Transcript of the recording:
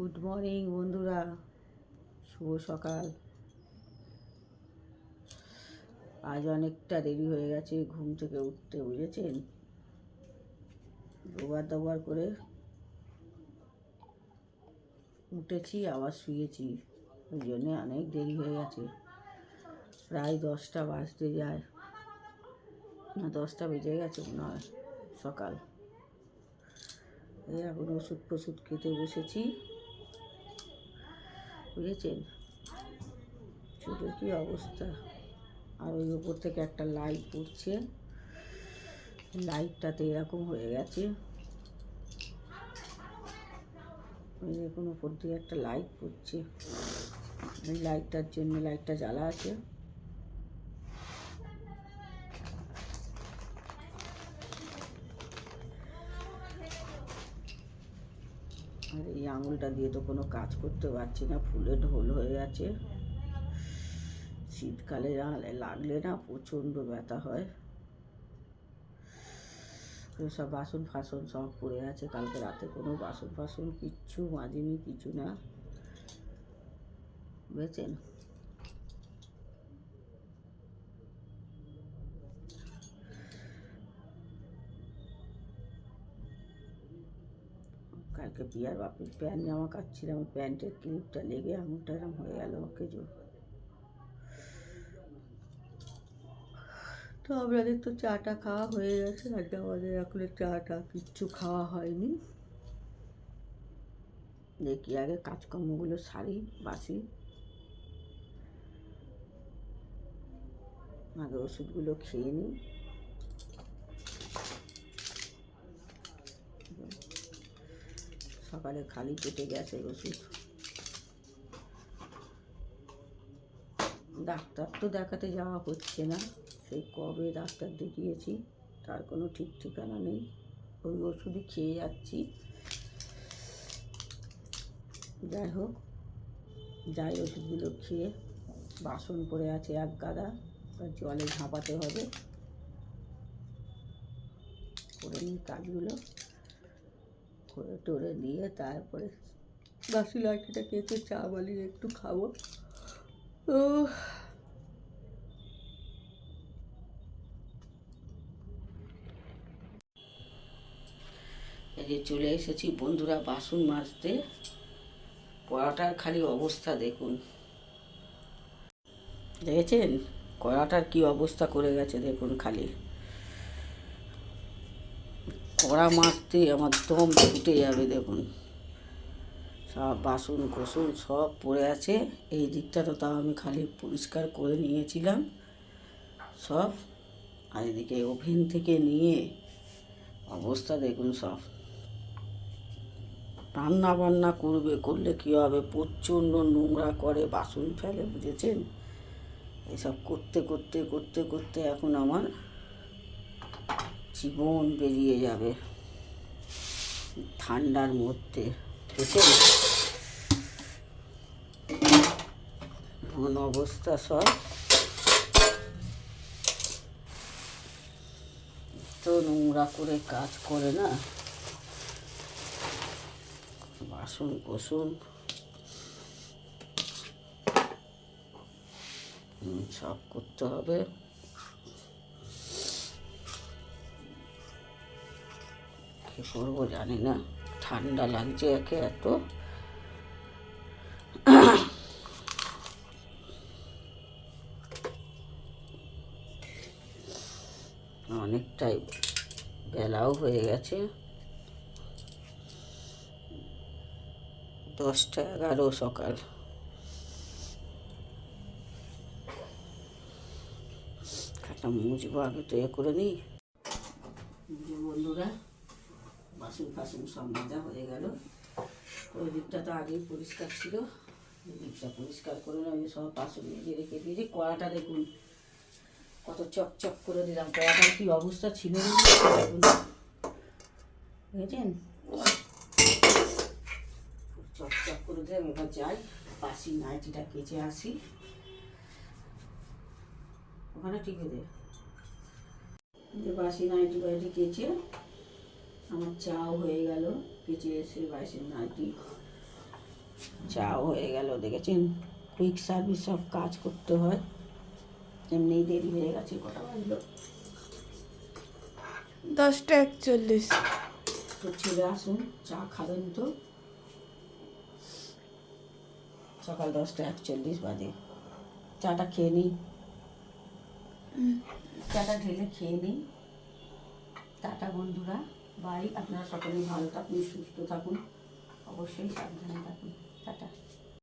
Good morning বন্ধুরা। শুভ সকাল। আজ অনেকটা দেরি হয়ে গেছে, ঘুম থেকে উঠতে বুঝেছেন? দুবার দোবার করে উঠেছি, আবার শুয়েছি, ওই জন্যে অনেক দেরি হয়ে গেছে। প্রায় দশটা বাজতে যায়। না, দশটা বেজে গেছে মনে হয়, সকাল। এই এখন ওষুধ ফষুধ খেতে বসেছি। বুঝেছেন ছোটো কী অবস্থা? আর ওই ওপর থেকে একটা লাইট পড়ছে। লাইটটাতে এরকম হয়ে গেছে। ওই দেখুন ওপর দিয়ে একটা লাইট পড়ছে। ওই লাইটটার জন্য লাইটটা জ্বালা আছে। আর এই আঙুলটা দিয়ে তো কোনো কাজ করতে পারছি না, ফুলে ঢোল হয়ে আছে শীতকালে লাগলে না প্রচণ্ড ব্যথা হয়। সব বাসন ফাসন সব পড়ে আছে, কালকে রাতে কোনো বাসন ফাসন কিচ্ছু মাজিনি, কিছু না। বুঝেছেন? কালকে বিয়ার বাপের প্যান্ট জামা কাটছিলাম প্যান্টের ক্লিপটা লেগে আঙুলটা এরম হয়ে গেল ওকে জো তো আপনাদের তো চাটা খাওয়া হয়ে গেছে, আজকে আমাদের এখন চাটা কিচ্ছু খাওয়া হয়নি। দেখি আগে কাজকর্মগুলো সারি, বাসি। আগে ওষুধগুলো খেয়ে নিই। সকালে খালি পেটে গেছে ওষুধ। ডাক্তার তো দেখাতে যাওয়া হচ্ছে না, সেই কবে ডাক্তার দেখিয়েছি, তার কোনো ঠিক ঠিকানা নেই। ওই ওষুধই খেয়ে যাচ্ছি। যাই হোক, যাই ওষুধগুলো খেয়ে বাসন পড়ে আছে এক গাদা জলে ঝাঁপাতে হবে। করে নিই কাজগুলো। করে টোরে দিয়ে তারপরে বাসি লাঠিটা কেটে চা বালিয়ে একটু খাব। ও যে চলে এসেছি বন্ধুরা বাসন মাজতে। কড়াটার খালি অবস্থা দেখুন। দেখেছেন? কড়াটার কি অবস্থা করে গেছে দেখুন খালি। কড়া মাছতে আমার দম ছুটে যাবে, দেখুন। সব বাসন কোসন সব পড়ে আছে। এই দিকটাটা তাও আমি খালি পরিষ্কার করে নিয়েছিলাম। সব। আর এদিকে ওভেন থেকে নিয়ে অবস্থা দেখুন সব। রান্না বান্না করবে, করলে কী হবে? প্রচণ্ড নোংরা করে বাসন ফেলে, বুঝেছেন? এসব করতে করতে করতে করতে এখন আমার জীবন বেরিয়ে যাবে ঠান্ডার মধ্যে বুঝছেন এমন অবস্থা সব। তো নোংরা করে কাজ করে না। বাসন কোসন সব করতে হবে। কী করব জানি না। ঠান্ডা লাগছে একে এত। অনেকটাই বেলাও হয়ে গেছে। দশটা এগারো সকাল। একটা মুছবো আগে তো এ করে নিই। বন্ধুরা বাসন ফাসন সব মাজা হয়ে গেল। ওই দিকটা তো আগেই পরিষ্কার ছিল। দিকটা পরিষ্কার করে আমি সব বাসন মেজে রেখে দিয়েছি। কড়াটা দেখুন, কত চকচক করে দিলাম। কড়াটার কি অবস্থা ছিল দেখুন। বুঝেছেন চকচক করে দিয়ে এবার যাই বাসি নাইটিটা কেচে আসি। ওখানে টিকে দে বাসি নাইটি বাইটি কেচে আমার চাও হয়ে গেল কেচে এসে বাসি নাইটি চাও হয়ে গেল দেখেছেন? কুইক সার্ভিস সব কাজ করতে হয়। এমনি দেরি হয়ে গেছে কটা বাজলো? দশটা একচল্লিশ। তো ছেলে আসুন চা খাবেন তো। সকাল দশটা একচল্লিশ বাজে। চাটা খেয়ে নিই। চাটা ঢেলে খেয়ে নিই। টাটা বন্ধুরা। বাই আপনারা সকলেই ভালো থাকুন সুস্থ থাকুন। অবশ্যই সাবধানে থাকুন। টাটা।